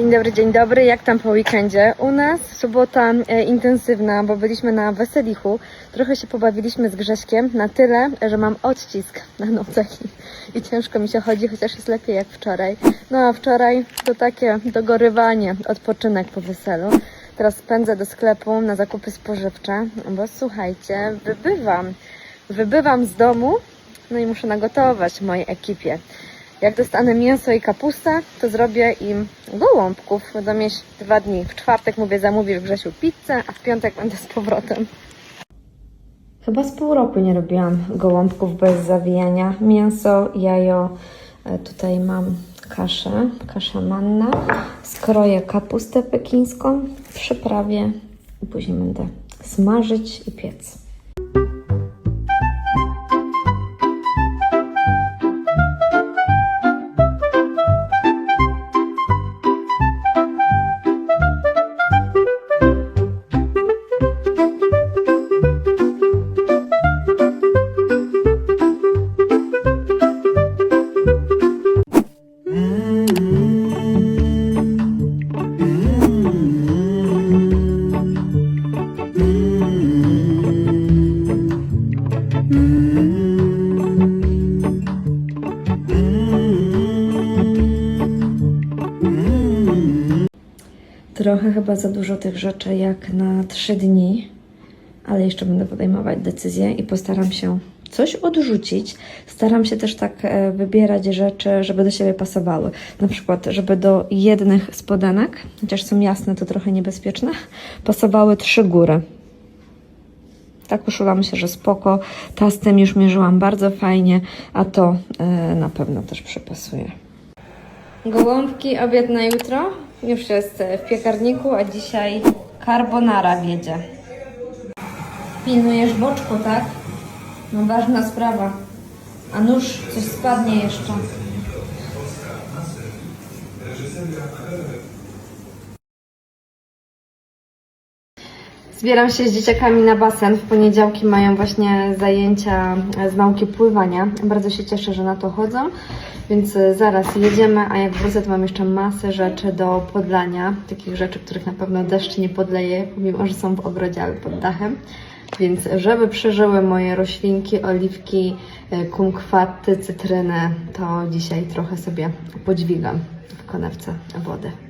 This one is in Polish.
Dzień dobry, dzień dobry. Jak tam po weekendzie? U nas sobota e, intensywna, bo byliśmy na Weselichu. Trochę się pobawiliśmy z Grześkiem na tyle, że mam odcisk na nocach i, i ciężko mi się chodzi, chociaż jest lepiej jak wczoraj. No a wczoraj to takie dogorywanie, odpoczynek po weselu. Teraz pędzę do sklepu na zakupy spożywcze, bo słuchajcie, wybywam. Wybywam z domu, no i muszę nagotować mojej ekipie. Jak dostanę mięso i kapustę, to zrobię im gołąbków. Będą mieć dwa dni. W czwartek mówię zamówisz Grzesiu pizzę, a w piątek będę z powrotem. Chyba z pół roku nie robiłam gołąbków bez zawijania. Mięso, jajo, e, tutaj mam kaszę, kasza manna. Skroję kapustę pekińską, przyprawię i później będę smażyć i piec. Trochę chyba za dużo tych rzeczy jak na trzy dni, ale jeszcze będę podejmować decyzję i postaram się coś odrzucić. Staram się też tak e, wybierać rzeczy, żeby do siebie pasowały. Na przykład, żeby do jednych spodenek, chociaż są jasne, to trochę niebezpieczne, pasowały trzy góry. Ta koszula myślę, że spoko. Ta z tym już mierzyłam bardzo fajnie, a to e, na pewno też przypasuje. Gołąbki, obiad na jutro. Już jest w piekarniku, a dzisiaj carbonara wiedzie. Pilnujesz boczku, tak? No ważna sprawa. A nóż coś spadnie jeszcze. Zbieram się z dzieciakami na basen. W poniedziałki mają właśnie zajęcia z nauki pływania. Bardzo się cieszę, że na to chodzą. Więc e, zaraz jedziemy, a jak wrócę, to mam jeszcze masę rzeczy do podlania. Takich rzeczy, których na pewno deszcz nie podleje, pomimo że są w ogrodzie, ale pod dachem. Więc żeby przeżyły moje roślinki, oliwki, e, kumkwaty, cytryny, to dzisiaj trochę sobie podźwigam w konewce wody.